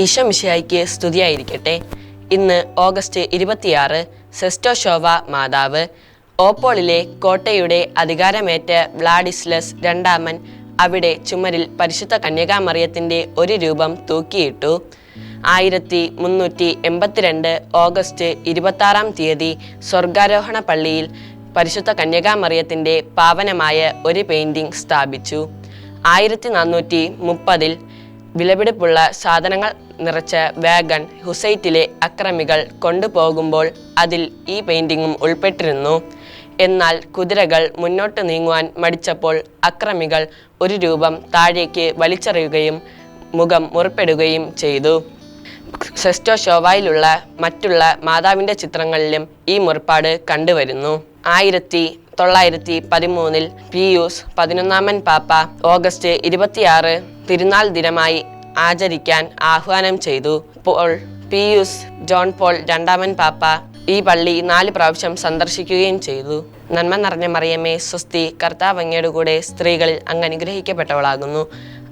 ഈശോമിശിഹായ്ക്ക് സ്തുതിയായിരിക്കട്ടെ. ഇന്ന് ഓഗസ്റ്റ് ഇരുപത്തിയാറ് സെസ്റ്റോഷോവ മാതാവ് ഓപ്പോളിലെ കോട്ടയുടെ അധികാരമേറ്റ വ്ളാഡിസ്ലസ് രണ്ടാമൻ അവിടെ ചുമരിൽ പരിശുദ്ധ കന്യകാമറിയത്തിന്റെ ഒരു രൂപം തൂക്കിയിട്ടു. ആയിരത്തി മുന്നൂറ്റി എൺപത്തിരണ്ട് ഓഗസ്റ്റ് ഇരുപത്താറാം തീയതി സ്വർഗാരോഹണ പള്ളിയിൽ പരിശുദ്ധ കന്യകാമറിയത്തിന്റെ പാവനമായ ഒരു പെയിന്റിംഗ് സ്ഥാപിച്ചു. ആയിരത്തി നാനൂറ്റി മുപ്പതിൽ വിലപിടിപ്പുള്ള സാധനങ്ങൾ നിറച്ച വാഗൺ ഹുസൈറ്റിലെ അക്രമികൾ കൊണ്ടുപോകുമ്പോൾ അതിൽ ഈ പെയിന്റിങ്ങും ഉൾപ്പെട്ടിരുന്നു. എന്നാൽ കുതിരകൾ മുന്നോട്ട് നീങ്ങുവാൻ മടിച്ചപ്പോൾ അക്രമികൾ ഒരു രൂപം താഴേക്ക് വലിച്ചെറിയുകയും മുഖം മുറിപ്പെടുകയും ചെയ്തു. സെസ്റ്റോ ഷോവായിലുള്ള മറ്റുള്ള മാതാവിന്റെ ചിത്രങ്ങളിലും ഈ മുറിപ്പാട് കണ്ടുവരുന്നു. ആയിരത്തി തൊള്ളായിരത്തി പതിമൂന്നിൽ പിയൂസ് പതിനൊന്നാമൻ പാപ്പ ഓഗസ്റ്റ് ഇരുപത്തിയാറ് തിരുനാൾ ദിനമായി ആചരിക്കാൻ ആഹ്വാനം ചെയ്തു. പോൾ പിയൂസ് ജോൺ പോൾ രണ്ടാമൻ പാപ്പ ഈ പള്ളി നാല് പ്രാവശ്യം സന്ദർശിക്കുകയും ചെയ്തു. നന്മ നിറഞ്ഞ മറിയമ്മേ സ്വസ്തി കർത്താവ് അങ്ങയുടെ കൂടെ സ്ത്രീകളിൽ അങ്ങ് അനുഗ്രഹിക്കപ്പെട്ടവളാകുന്നു.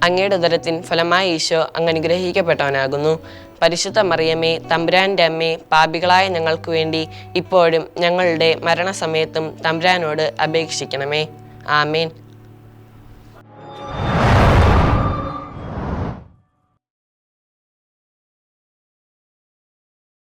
അങ്ങയുടെ ഉദരത്തിൻ ഫലമായി ഈശോ അങ്ങ് അനുഗ്രഹിക്കപ്പെട്ടവനാകുന്നു. പരിശുദ്ധ മറിയമ്മേ തമ്പുരാന്റെ അമ്മേ പാപികളായ ഞങ്ങൾക്ക് വേണ്ടി ഇപ്പോഴും ഞങ്ങളുടെ മരണസമയത്തും തമ്പുരാനോട് അപേക്ഷിക്കണമേ. ആമേൻ.